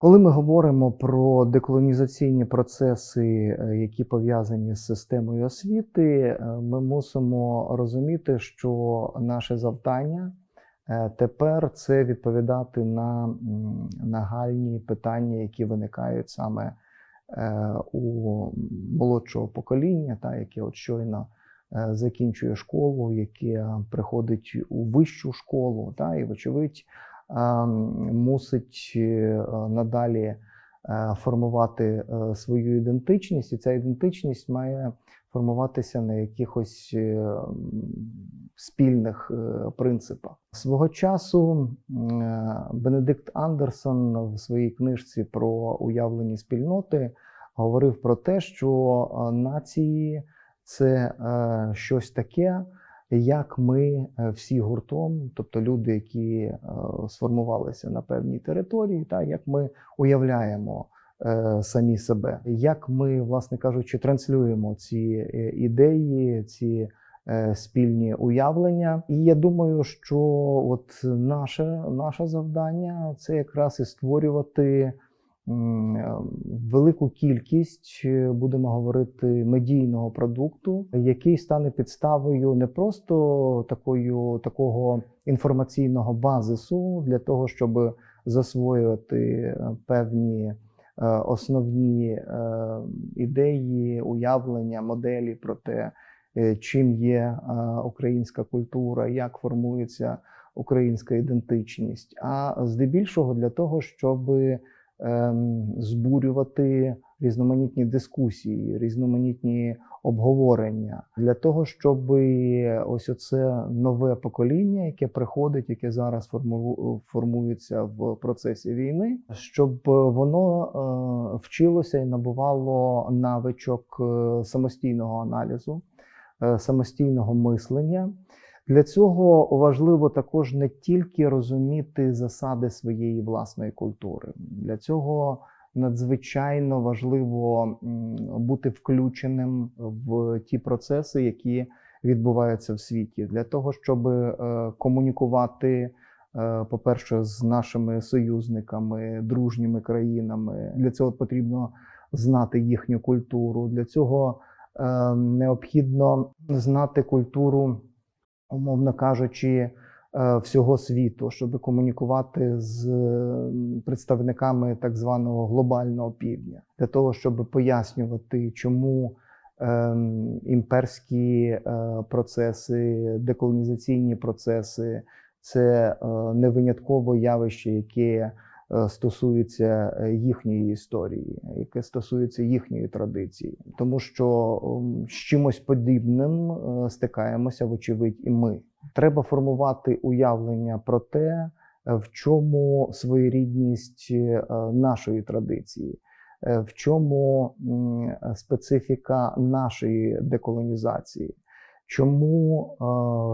Коли ми говоримо про деколонізаційні процеси, е, які пов'язані з системою освіти, е, ми мусимо розуміти, що наше завдання е, тепер це відповідати на нагальні питання, які виникають саме у молодшого покоління, та яке от щойно закінчує школу, яке приходить у вищу школу, та і вочевидь мусить е, надалі е, формувати е, свою ідентичність, і ця ідентичність має формуватися на якихось е, спільних е, принципах. Свого часу е, Бенедикт Андерсон в своїй книжці про уявлені спільноти говорив про те, що е, нації це е, щось таке, як ми е, всі гуртом, тобто люди, які е, сформувалися на певній території, та як ми уявляємо самі себе, як ми, власне кажучи, транслюємо ці ідеї, ці спільні уявлення. І я думаю, що от наше, наше завдання це якраз і створювати. Е, Велику кількість, е, будемо говорити, медійного продукту, який стане підставою не просто такою, такого інформаційного базису для того, щоб засвоювати е, певні основні ідеї, уявлення, моделі про те, чим є українська культура, як формується українська ідентичність, а здебільшого для того, щоб збурювати різноманітні дискусії, різноманітні обговорення для того, щоб ось оце нове покоління, яке приходить, яке зараз форму- формується в процесі війни, щоб воно е, вчилося і набувало навичок е, самостійного аналізу, е, самостійного мислення. Для цього важливо також не тільки розуміти засади своєї власної культури. Для цього надзвичайно важливо бути включеним в ті процеси, які відбуваються в світі, для того, щоб е, комунікувати. е, По-перше, з нашими союзниками, дружніми країнами. Для цього потрібно знати їхню культуру. Для цього е, необхідно знати культуру умовно кажучи, е, всього світу, щоб комунікувати з е, представниками так званого глобального півдня, для того, щоб пояснювати, чому ем, імперські е, процеси, деколонізаційні процеси це не винятково явище, яке стосується е, їхньої історії, яке стосується їхньої традиції, тому що ем, з чимось подібним е, стикаємося, вочевидь, і ми. Треба формувати уявлення про те, е, в чому своєрідність е, нашої традиції, е, в чому специфіка нашої деколонізації. Чому е,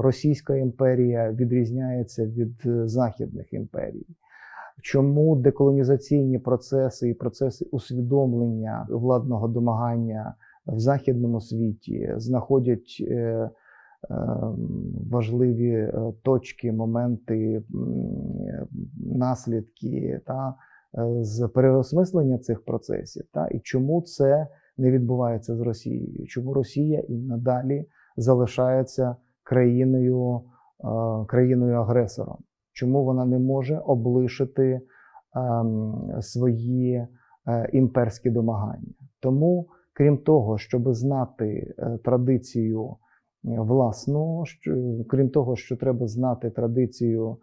Російська імперія відрізняється від е, західних імперій? Чому деколонізаційні процеси і процеси усвідомлення владного домагання в західному світі знаходять е, е, важливі е, точки, моменти, наслідки та з переосмислення цих процесів, та і чому це не відбувається з Росією? Чому Росія і надалі залишається країною, країною агресором? Чому вона не може облишити ем, свої е, імперські домагання? Тому, крім того, щоб знати е, традицію е, власну, крім того, що треба знати традицію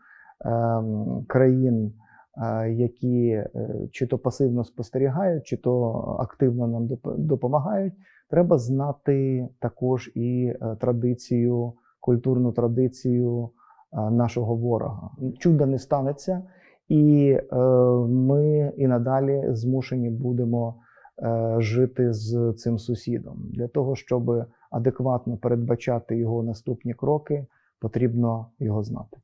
ем, країн, які чи то пасивно спостерігають, чи то активно нам допомагають, треба знати також і традицію, культурну традицію нашого ворога. Чуда не станеться, і е, ми і надалі змушені будемо е, жити з цим сусідом. Для того, щоб адекватно передбачати його наступні кроки, потрібно його знати.